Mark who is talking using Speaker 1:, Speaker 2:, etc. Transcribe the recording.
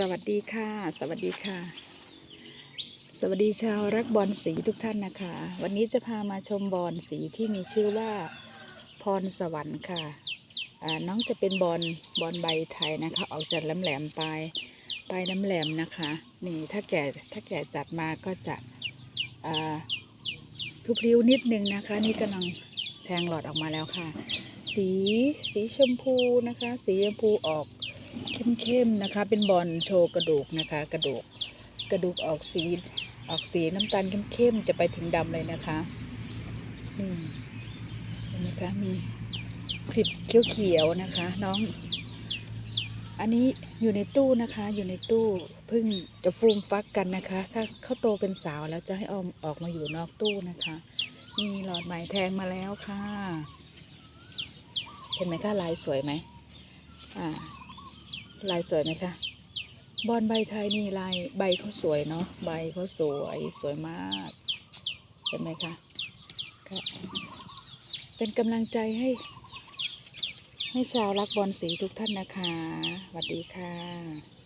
Speaker 1: สวัสดีค่ะ สวัสดีค่ะ สวัสดีชาวรักบอลสีทุกท่านนะคะ วันนี้จะพามาชมบอลสีที่มีชื่อว่าพรสวรรค์ค่ะน้องจะเป็นบอลบอลใบไทยนะคะ ออกจากแหลมๆปลายปลายน้ำแหลมนะคะ นี่ถ้าแก่ถ้าแก่จัดมาก็จะพริ้วๆนิดนึงนะคะ นี่กำลังแทงหลอดออกมาแล้วค่ะ สีสีชมพูนะคะ สีชมพูออก เข้มๆนะคะ เป็นบอลโชว์กระดูกนะคะ กระดูกกระดูกออกสีออกสีน้ำตาลเข้มๆจะไปถึงดำเลยนะคะนี่เห็นไหมคะมีคลิปเขียวๆนะคะ น้อง อันนี้อยู่ในตู้นะคะ อยู่ในตู้เพิ่งจะฟูมฟักกันนะคะ ถ้าเขาโตเป็นสาวแล้วจะให้เอาออกมาอยู่นอกตู้นะคะ นี่หลอดใหมแทงมาแล้วค่ะ เห็นไหมคะลายสวยไหมอ่า ลายสวยไหมคะบอลใบไทยนี่ลายใบเขาสวยเนาะใบเขาสวยสวยมากเห็นไหมคะค่ะเป็นกำลังใจให้ ให้ชาวรักบอลสีทุกท่านนะคะสวัสดีค่ะ